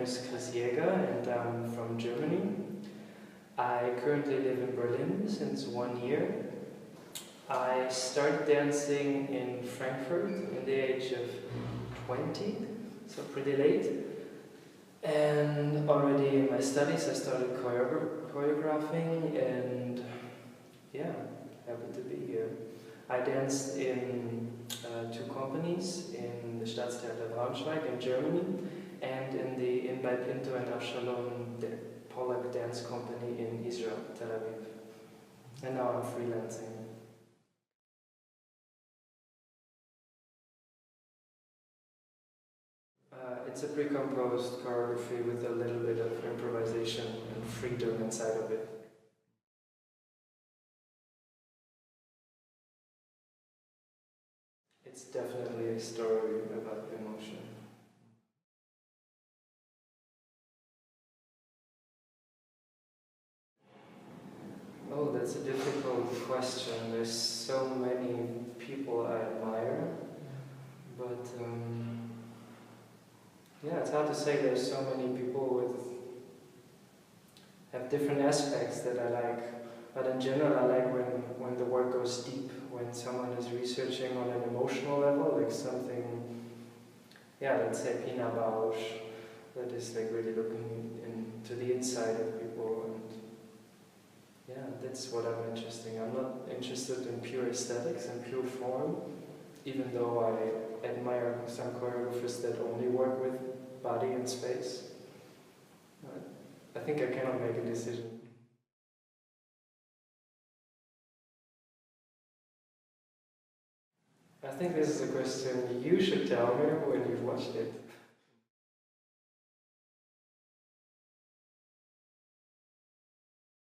Name is Chris Jäger and I'm from Germany. I currently live in Berlin since one year. I started dancing in Frankfurt at the age of 20, so pretty late. And already in my studies I started choreogra- choreographing and yeah, happy to be here. I danced in uh, two companies in the Staatstheater Braunschweig in Germany and in the in Pinto and Avshalom the Polak Dance Company in Israel, Tel Aviv. And now I'm freelancing. Uh, it's a pre-composed choreography with a little bit of improvisation and freedom inside of it. It's definitely a story Oh, that's a difficult question. There's so many people I admire, but um, yeah, it's hard to say. There's so many people with have different aspects that I like, but in general, I like when when the work goes deep, when someone is researching on an emotional level, like something, yeah, let's say Pina Bausch, that is like really looking into the inside of people and yeah, that's what I'm interested in. I'm not interested in pure aesthetics and pure form, even though I admire some choreographers that only work with body and space. I think I cannot make a decision. I think this is a question you should tell me when you've watched it.